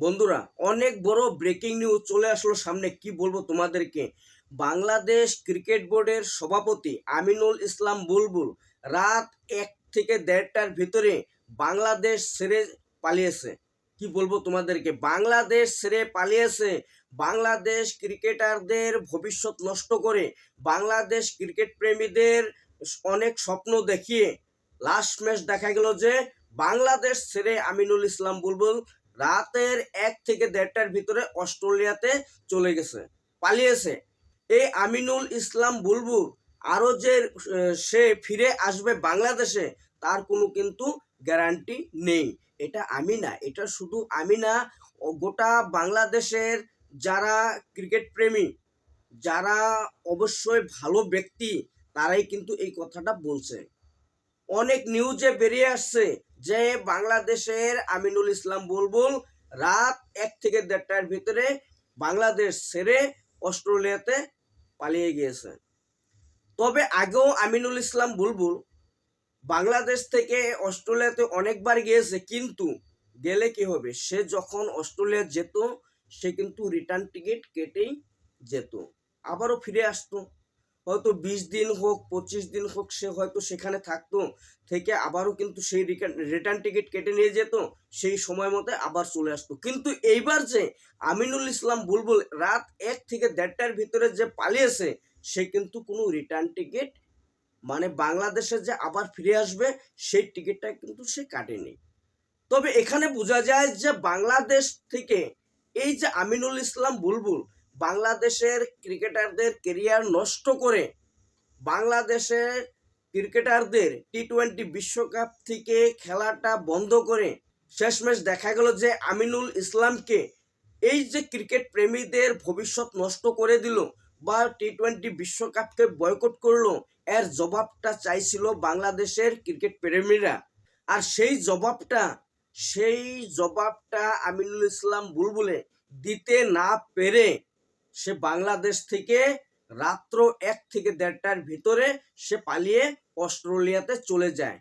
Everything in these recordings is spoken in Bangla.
বন্ধুরা, অনেক বড় ব্রেকিং নিউজ চলে আসলো সামনে। কি বলব তোমাদেরকে? বাংলাদেশ ক্রিকেট বোর্ডের সভাপতি আমিনুল ইসলাম বুলবুল রাত এক থেকে দেড়টার ভিতরে বাংলাদেশ ছেড়ে পালিয়েছে। কি বলব তোমাদেরকে? বাংলাদেশ ছেড়ে পালিয়েছে। বাংলাদেশ ক্রিকেটারদের ভবিষ্যৎ নষ্ট করে বাংলাদেশ ক্রিকেট প্রেমীদের অনেক স্বপ্ন দেখিয়ে লাস্ট ম্যাচ দেখা গেল যে বাংলাদেশ ছেড়ে আমিনুল ইসলাম বুলবুল রাতের এক থেকে দেড়টার ভিতরে অস্ট্রেলিয়াতে চলে গেছে, পালিয়েছে। এই আমিনুল ইসলাম বুলবুল আরও যে সে ফিরে আসবে বাংলাদেশে, তার কোনো কিন্তু গ্যারান্টি নেই। এটা আমি না এটা শুধু আমি না গোটা বাংলাদেশের যারা ক্রিকেট প্রেমী, যারা অবশ্যই ভালো ব্যক্তি, তারাই কিন্তু এই কথাটা বলছে। অনেক নিউজে বেরিয়ে আসছে যে বাংলাদেশের আমিনুল ইসলাম বুলবুল রাত এক থেকে দেড়টার ভিতরে বাংলাদেশ ছেড়ে অস্ট্রেলিয়াতে পালিয়ে গিয়েছে। তবে আগেও আমিনুল ইসলাম বুলবুল বাংলাদেশ থেকে অস্ট্রেলিয়াতে অনেকবার গিয়েছে, কিন্তু গেলে কি হবে? সে যখন অস্ট্রেলিয়া যেত, সে কিন্তু রিটার্ন টিকিট কেটেই যেত। আবারও ফিরে আসতো। হয়তো বিশ দিন হোক, পঁচিশ দিন হোক সে হয়তো সেখানে থাকতো, থেকে আবারও কিন্তু সেই রিটার্ন টিকিট কেটে নিয়ে যেত, সেই সময় মতো আবার চলে আসতো। কিন্তু এইবার যে আমিনুল ইসলাম বুলবুল রাত এক থেকে দেড়টার ভিতরে যে পালিয়েছে, সে কিন্তু কোনো রিটার্ন টিকিট মানে বাংলাদেশে যে আবার ফিরে আসবে, সেই টিকিটটা কিন্তু সে কাটেনি। তবে এখানে বোঝা যায় যে বাংলাদেশ থেকে এই যে আমিনুল ইসলাম বুলবুল বাংলাদেশের ক্রিকেটারদের কেরিয়ার নষ্ট করে বাংলাদেশের ক্রিকেটারদের টি টোয়েন্টি বিশ্বকাপ থেকে খেলাটা বন্ধ করে শেষমেশ দেখা গেল যে আমিনুল ইসলামকে এই যে ক্রিকেট প্রেমীদের ভবিষ্যৎ নষ্ট করে দিল বা টি টোয়েন্টি বিশ্বকাপকে বয়কট করল, এর জবাবটা চাইছিল বাংলাদেশের ক্রিকেট প্রেমীরা। আর সেই জবাবটা সেই জবাবটা আমিনুল ইসলাম বুলবুলে দিতে না পেরে সে বাংলাদেশ থেকে রাত্র এক থেকে দেড়টার ভিতরে সে পালিয়ে অস্ট্রেলিয়াতে চলে যায়।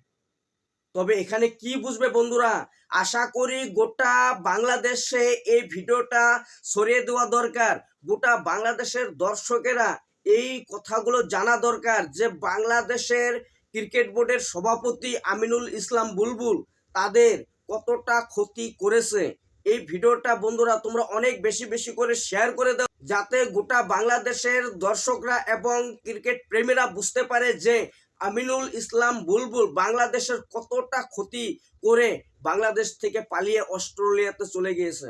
তবে এখানে কি বুঝবে বন্ধুরা? আশা করি গোটা বাংলাদেশে এই ভিডিওটা সরিয়ে দেওয়া দরকার। গোটা বাংলাদেশের দর্শকেরা এই কথাগুলো জানা দরকার যে বাংলাদেশের ক্রিকেট বোর্ডের সভাপতি আমিনুল ইসলাম বুলবুল তাদের কতটা ক্ষতি করেছে। এই ভিডিওটা বন্ধুরা তোমরা অনেক বেশি বেশি করে শেয়ার করে দাও। যাতে গোটা বাংলাদেশের দর্শকরা এবং ক্রিকেট প্রেমীরা বুঝতে পারে যে আমিনুল ইসলাম বুলবুল বাংলাদেশের কতটা ক্ষতি করে বাংলাদেশ থেকে পালিয়ে অস্ট্রেলিয়াতে চলে গিয়েছে।